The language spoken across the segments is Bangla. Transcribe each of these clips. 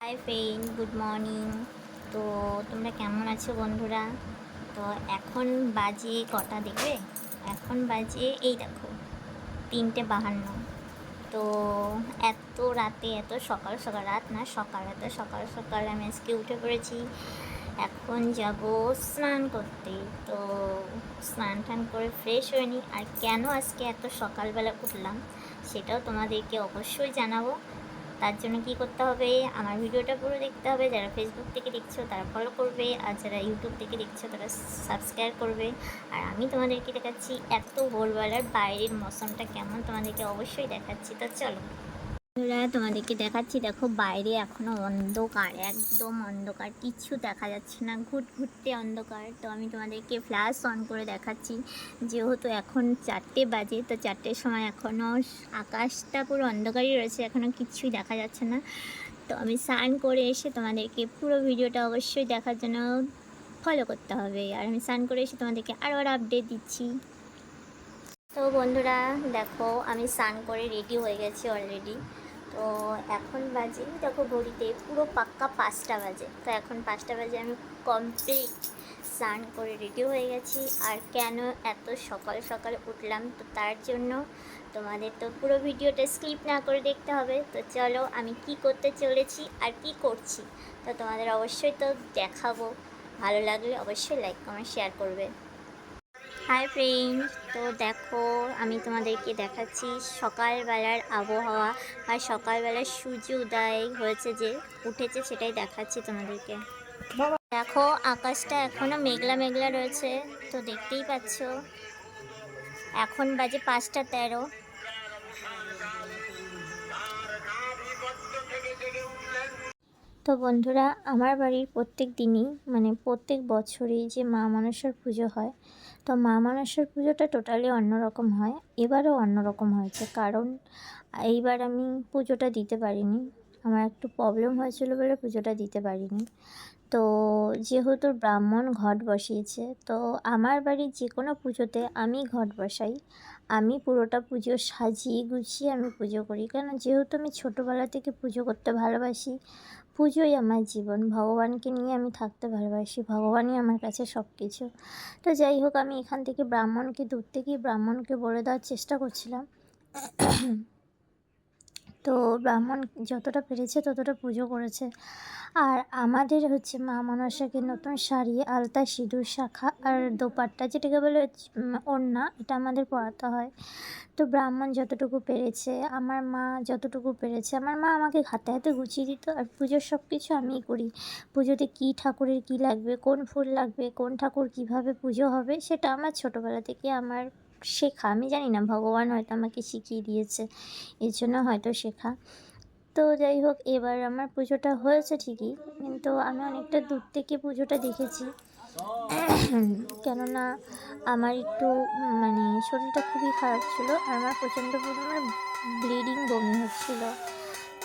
হাই ফ্রেন্ড গুড মর্নিং তো তোমরা কেমন আছো বন্ধুরা? তো এখন বাজে কটা দেখবে? এখন বাজে, এই দেখো, তিনটে বাহান্ন। তো এত রাতে, এত সকাল সকাল, রাত না, সকাল, এত সকাল সকাল আমি আজকে উঠে পড়েছি। এখন যাব স্নান করতে। তো স্নান টান করে ফ্রেশ হয়ে নিই আর কেন আজকে এত সকালবেলা উঠলাম, সেটাও তোমাদেরকে অবশ্যই জানাব। তার জন্য কি করতে হবে? আমার ভিডিওটা পুরো দেখতে হবে। যারা ফেসবুক থেকে দেখছ, তারা ফলো করবে। আর যারা ইউটিউব থেকে দেখছ, তারা সাবস্ক্রাইব করবে। আর আমি তোমাদেরকে দেখাচ্ছি এত ভোরবেলার বাইরের মৌসুমটা কেমন? তোমাদেরকে অবশ্যই দেখাচ্ছি। তো চলো। তোমাদেরকে দেখাচ্ছি, দেখো বাইরে এখনও অন্ধকার, একদম অন্ধকার কিচ্ছু দেখা যাচ্ছে না, ঘুট ঘুরতে অন্ধকার। তো আমি তোমাদেরকে ফ্ল্যাশ অন করে দেখাচ্ছি, যেহেতু এখন চারটে বাজে, তো চারটের সময় এখনও আকাশটা পুরো অন্ধকারই রয়েছে এখনও কিচ্ছুই দেখা যাচ্ছে না। তো আমি স্নান করে এসে তোমাদেরকে পুরো ভিডিওটা অবশ্যই দেখার জন্য ফলো করতে হবে। আর আমি স্নান করে এসে তোমাদেরকে আরও আর আপডেট দিচ্ছি। তো বন্ধুরা, দেখো, আমি স্নান করে রেডি হয়ে গেছি অলরেডি তো এখন বাজে, দেখো ঘড়িতে পুরো পাক্কা পাঁচটা বাজে। তো এখন পাঁচটা বাজে, আমি কমপ্লিট স্নান করে রেডি হয়ে গেছি। আর কেন এত সকাল সকাল উঠলাম তো তার জন্য তোমাদের তো পুরো ভিডিওটা স্কিপ না করে দেখতে হবে। তো চলো, আমি কি করতে চলেছি আর কি করছি, তো তোমাদের অবশ্যই তো দেখাবো। ভালো লাগলে অবশ্যই লাইক কমেন্ট শেয়ার করবে। হাই ফ্রেন্ড তো দেখো, আমি তোমাদেরকে দেখাচ্ছি সকালবেলার আবহাওয়া আর সকালবেলার সূর্য উদয় হয়েছে যে উঠেছে সেটাই দেখাচ্ছি তোমাদেরকে। দেখো, আকাশটা এখনও মেঘলা মেঘলা রয়েছে, তো দেখতেই পাচ্ছ। এখন বাজে পাঁচটা তেরো। তো বন্ধুরা, আমার বাড়ির প্রত্যেক দিনই মানে প্রত্যেক বছরই যে মা মনসার পুজো হয় তো মা মানসের পুজোটা টোটালি অন্যরকম হয়, এবারও অন্যরকম হয়েছে। কারণ এইবার আমি পুজোটা দিতে পারিনি। আমার একটু প্রবলেম হয়েছিল বলে পুজোটা দিতে পারিনি। তো যেহেতু ব্রাহ্মণ ঘট বসিয়েছে, তো আমার বাড়ির যে কোনো পুজোতে আমি ঘট বসাই। আমি পুরোটা পুজো সাজিয়ে গুছিয়ে আমি পুজো করি। কেন? যেহেতু আমি ছোটোবেলা থেকে পুজো করতে ভালোবাসি, পুজোই আমার জীবন। ভগবানকে নিয়ে আমি থাকতে ভালোবাসি, ভগবানই আমার কাছে সব কিছু তো যাই হোক, আমি এখান থেকে ব্রাহ্মণকে, দূর থেকেই ব্রাহ্মণকে বলে দেওয়ার চেষ্টা করছিলাম। তো ব্রাহ্মণ যতটা পেরেছে ততটা পুজো করেছে। আর আমাদের হচ্ছে মা মনসাকে নতুন শাড়ি, আলতা, সিঁদুর, শাখা আর দোপাট্টা, যেটাকে বলে ওড়না, এটা আমাদের পরাতে হয়। তো ব্রাহ্মণ যতটুকু পেরেছে, আমার মা যতটুকু পেরেছে, আমার মা আমাকে হাতে হাতে গুছিয়ে দিত আর পুজোর সব কিছু আমিই করি। পুজোতে কী ঠাকুরের কী লাগবে, কোন ফুল লাগবে, কোন ঠাকুর কীভাবে পুজো হবে, সেটা আমার ছোটোবেলা থেকে আমার শেখা। আমি জানি না, ভগবান হয়তো আমাকে শিখিয়ে দিয়েছে, এর জন্য হয়তো শেখা। তো যাই হোক, এবার আমার পুজোটা হয়েছে ঠিকই, কিন্তু আমি অনেকটা দূর থেকে পুজোটা দেখেছি। কেননা আমার একটু মানে শরীরটা খুবই খারাপ ছিল, আর আমার প্রচণ্ড পরিমাণে ব্লিডিং বমি হচ্ছিল।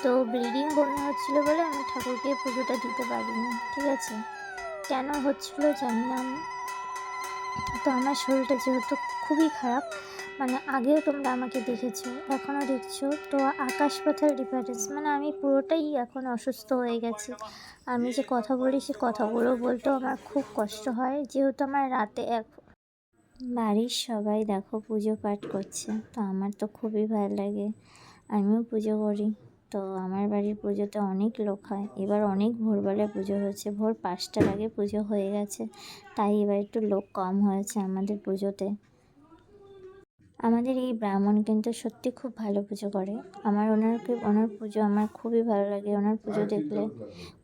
তো ব্লিডিং বমি হচ্ছিল বলে আমি ঠাকুরকে পুজোটা দিতে পারিনি, ঠিক আছে? কেন হচ্ছিল জানি না। আমি তো আমার শরীরটা যেহেতু খুবই খারাপ মানে আগেও তোমরা আমাকে দেখেছ এখনও দেখছ। তো আকাশ পাতাল ডিফারেন্স মানে আমি পুরোটাই এখন অসুস্থ হয়ে গেছি। আমি যে কথা বলি সে কথাগুলো বলতেও আমার খুব কষ্ট হয়, যেহেতু আমার রাতে এক বাড়ির সবাই দেখো পুজো পাঠ করছে, তো আমার তো খুবই ভালো লাগে। আমিও পুজো করি, তো আমার বাড়ির পুজোতে অনেক লোক হয়। এবার অনেক ভোরবেলায় পুজো হয়েছে, ভোর পাঁচটার আগে পুজো হয়ে গেছে, তাই এবার একটু লোক কম হয়েছে আমাদের পুজোতে। আমাদের এই ব্রাহ্মণ কিন্তু সত্যি খুব ভালো পুজো করে। আমার ওনারকে ওনার পুজো আমার খুবই ভালো লাগে। ওনার পুজো দেখলে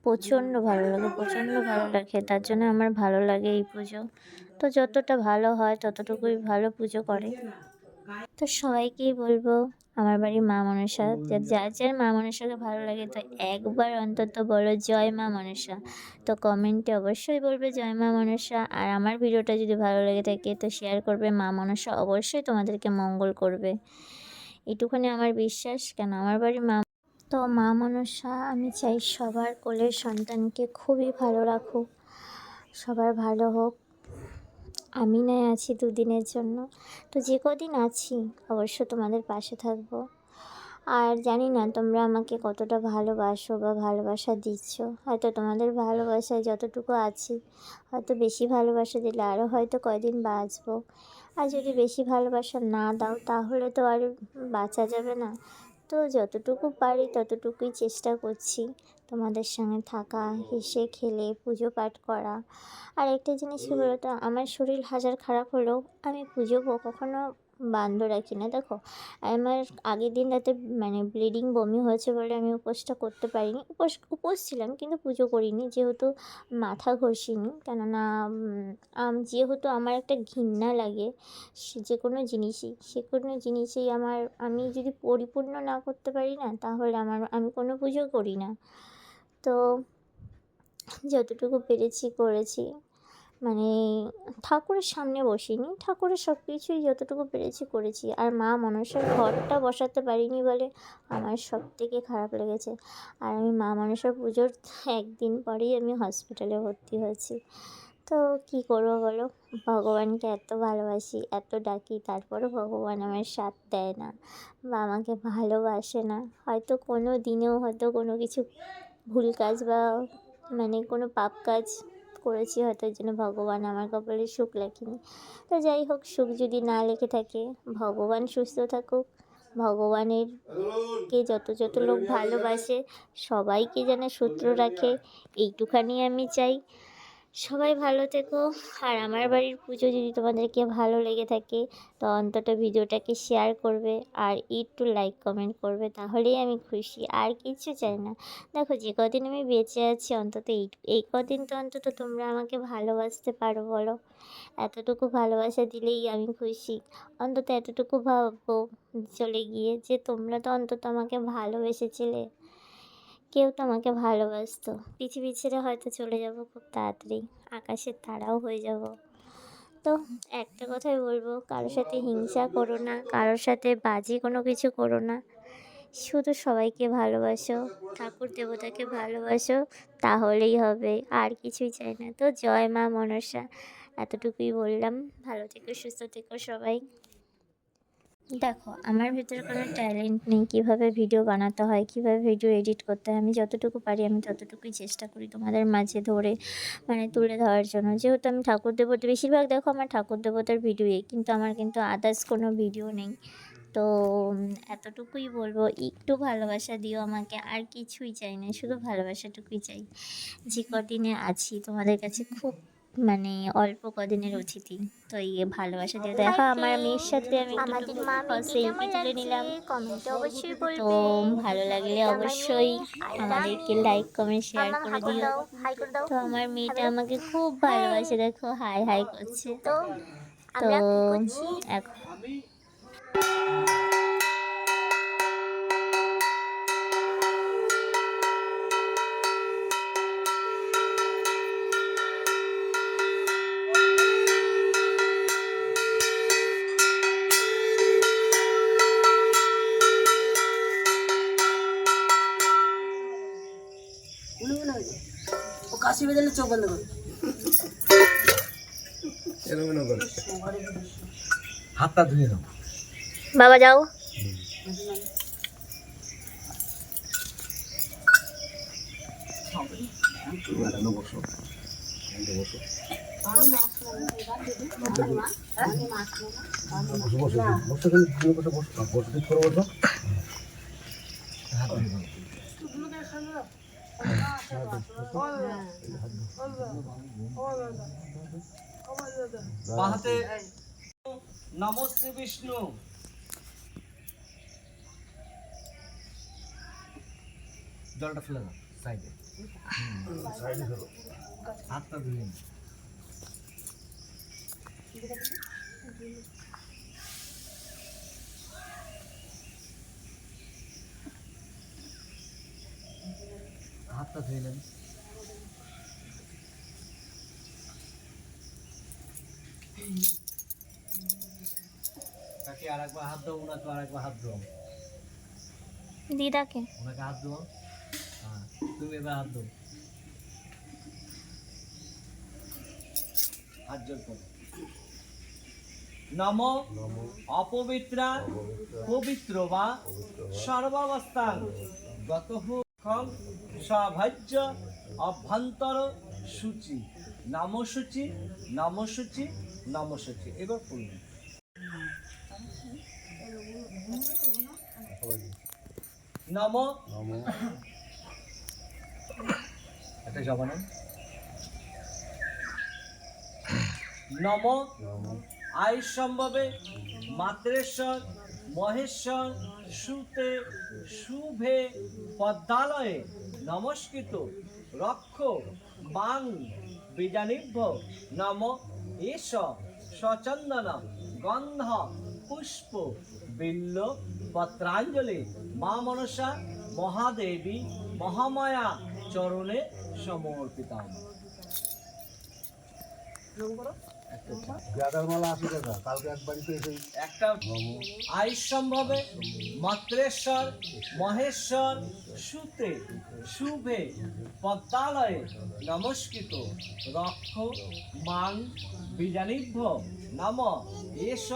প্রচণ্ড ভালো লাগে, প্রচণ্ড ভালো লাগে। তার জন্য আমার ভালো লাগে এই পুজো। তো যতটা ভালো হয় ততটুকুই ভালো পুজো করে। তো সবাইকেই বলব আমার বাড়ির মা মনসা যার যার যার মা মনসাকে ভালো লাগে তো একবার অন্তত বলো জয় মা মনসা তো কমেন্টে অবশ্যই বলবে জয় মা মনসা আর আমার ভিডিওটা যদি ভালো লেগে থাকে তো শেয়ার করবে। মা মনসা অবশ্যই তোমাদেরকে মঙ্গল করবে। এটুখানি আমার বিশ্বাস কেন আমার বাড়ির মা তো মা মনসা আমি চাই সবার কোলের সন্তানকে খুবই ভালো রাখুক। সবার ভালো হোক। আমি নয় আছি দুদিনের জন্য। তো যে কদিন আছি, অবশ্য তোমাদের পাশে থাকব। আর জানি না তোমরা আমাকে কতটা ভালোবাসো বা ভালোবাসা দিচ্ছ। হয়তো তোমাদের ভালোবাসায় যতটুকু আছি, হয়তো বেশি ভালোবাসা দিলে আরও হয়তো কয়দিন বাঁচবো। আর যদি বেশি ভালোবাসা না দাও, তাহলে তো আর বাঁচা যাবে না। তো যতটুকু পারি ততটুকুই চেষ্টা করছি তোমাদের সঙ্গে থাকা, হেসে খেলে, পুজো পাঠ করা। আর একটা জিনিস কী বলতো? আমার শরীর হাজার খারাপ হলেও আমি পুজো কখনো বন্ধ রাখি না। দেখো, আমার আগের দিন রাতে মানে ব্লিডিং বমি হয়েছে বলে আমি উপোসটা করতে পারিনি। উপোস উপোস ছিলাম কিন্তু পুজো করিনি, যেহেতু মাথা ঘষিনি। কেননা যেহেতু আমার একটা ঘৃণা লাগে যে কোনো জিনিসই, সে কোনো জিনিসই আমার, আমি যদি পরিপূর্ণ না করতে পারি না, তাহলে আমার, আমি কোনো পুজো করি না। তো, যতটুকু পেরেছি করেছি। মানে ঠাকুরের সামনে বসিনি। ঠাকুরের সব কিছুই যতটুকু পেরেছি করেছি। আর মা মনসার ঘরটা বসাতে পারিনি বলে আমার সব থেকে খারাপ লেগেছে। আর আমি মা মনসার পুজোর একদিন পরেই আমি হসপিটালে ভর্তি হয়েছি। তো কী করব বলো? ভগবানকে এত ভালোবাসি, এত ডাকি, তারপরও ভগবান আমার সাথ দেয় না বা আমাকে ভালোবাসে না। হয়তো কোনো দিনেও হয়তো কোনো কিছু ভুল কাজ বা মানে কোনো পাপ কাজ করেছি, হয়তো ওই জন্য ভগবান আমার কপালে সুখ লেখেনি তো যাই হোক, সুখ যদি না লেখে থাকে, ভগবান সুস্থ থাকুক। ভগবানের কে যত যত লোক ভালোবাসে, সবাইকে যেন সূত্র রাখে, এইটুখানি আমি চাই। সবাই ভালো থেকো। আর আমার বাড়ির পুজো যদি তোমাদেরকে ভালো লেগে থাকে, তো অন্তত ভিডিওটাকে শেয়ার করবে আর একটু লাইক কমেন্ট করবে, তাহলেই আমি খুশি। আর কিছু চাই না। দেখো, যে কদিন আমি বেঁচে আছি, অন্তত এই এই কদিন তো অন্তত তোমরা আমাকে ভালোবাসতে পারো, বলো। এতটুকু ভালোবাসা দিলেই আমি খুশি। অন্তত এতটুকু ভাববো চলে গিয়ে যে তোমরা তো অন্তত আমাকে ভালোবেসেছিলে। কেউ তো আমাকে ভালোবাসতো। পৃথিবী ছেড়ে হয়তো চলে যাব খুব তাড়াতাড়ি। আকাশের তারাও হয়ে যাব। তো একটা কথাই বলব, কারোর সাথে হিংসা করো না, কারোর সাথে বাজে কোনো কিছু করো না। শুধু সবাইকে ভালোবাসো, ঠাকুর দেবতাকে ভালোবাসো, তাহলেই হবে, আর কিছুই চাই না। তো জয় মা মনসা, এতটুকুই বললাম। ভালো থেকো, সুস্থ থেকো সবাই। দেখো, আমার ভিতরে কোনো ট্যালেন্ট নেই কীভাবে ভিডিও বানাতে হয়, কীভাবে ভিডিও এডিট করতে হয়। আমি যতটুকু পারি, আমি ততটুকুই চেষ্টা করি তোমাদের মাঝে ধরে মানে তুলে ধরার জন্য। যেহেতু আমি ঠাকুর দেবতা, বেশিরভাগ দেখো আমার ঠাকুর দেবতার ভিডিওই কিন্তু আমার কিন্তু আদার্স কোনো ভিডিও নেই। তো এতটুকুই বলব, একটু ভালোবাসা দিও আমাকে, আর কিছুই চাই না, শুধু ভালোবাসাটুকুই চাই। যে কদিনে আছি, তোমাদের কাছে খুব মানে অল্প কদিনের অতিথি। তো এই ভালোবাসা দিয়ে দেখো আমার মেয়ের সাথে আমি সেলফি তুলে নিলাম। তো ভালো লাগলে অবশ্যই আমাদেরকে লাইক কমেন্ট শেয়ার করে দিও। হাই করে দাও তো আমার মেয়েটা আমাকে খুব ভালোবাসে দেখো হাই হাই করছে। তো এখন কাশি বেঁধে চোখ বন্ধ করে হাতটা ধুয়ে নাও বাবা যাও বসো বসো বসো বসো বসো বসো বসো বসো ঠিক করে বসো হাত ধুয়ে নাও বাহাতে। নমস্তে বিষ্ণু। জলটা ফেলে দাও সাইডে। সাইডে ফেলো। হাতটা ধুয়ে হাতটা ধুয়ে নেন। কাকে আর একবার হাত দাও ওনাকে আর একবার হাত দাও। দিদাকে ওনাকে হাত দাও। হ্যাঁ তুমি এবার হাত দাও। হাত জোর করো। নম অপবিত্রা পবিত্র বা সর্বাবস্থান। গত সভাজ্য অভ্যন্তর সূচি নামসূচি নামসূচি নামসূচি এবার পড়ুন নম। নম। একটা জবানে? নম। নম। আয়ুষ সম্ভবে মাত্রেশ্বর মহেশ্বর সুতে শুভে পদ্মালয়ে নমস্কৃত। রক্ষ বাং বীজানিভ্য নম এস সচন্দন গন্ধ পুষ্প বিল্ল পত্রাঞ্জলি। মা মনসা মহাদেবী মহামায়া চরণে সমর্পিতাম। গাদার মালা আশি টাকা কালকে একবারই পেয়েছে একটা আয়ুষ সম্ভবে মাত্রেশ্বর মহেশ্বর সুতে শুভে পদ্মালয়ে নমস্কৃত। রক্ষ মান বীজানিভ্য নম এস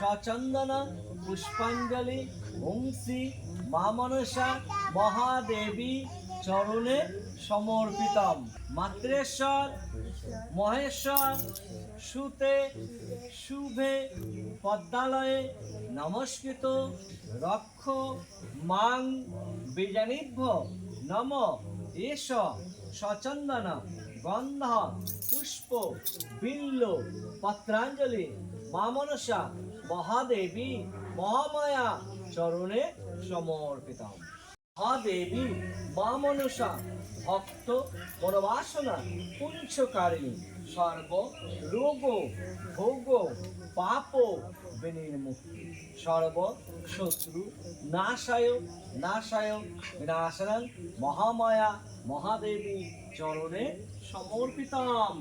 সচন্দন পুষ্পাঞ্জলি বংশী মা মনসা মহাদেবী চরণে সমর্পিতম। মাত্রেশ্বর মহেশ্বর সুতে শুভে পদ্মালয়ে নমস্কৃত রক্ষ মাং বীজানিভ্য নম এস সচন্দন গন্ধ পুষ্প বিল্ল পত্রাঞ্জলি মামনসা মহাদেবী মহামায়া চরণে সমর্পিত মহাদেবী, মামনসা, ভক্ত মনোবাসনা পুঞ্চকারিণী সর্ব রোগ ভোগ পাপ বিনির্মুক্তি সর্ব শত্রু নাশায় নাশায় বিনাশনং মহামায়া মহাদেবী চরণে সমর্পিতাম।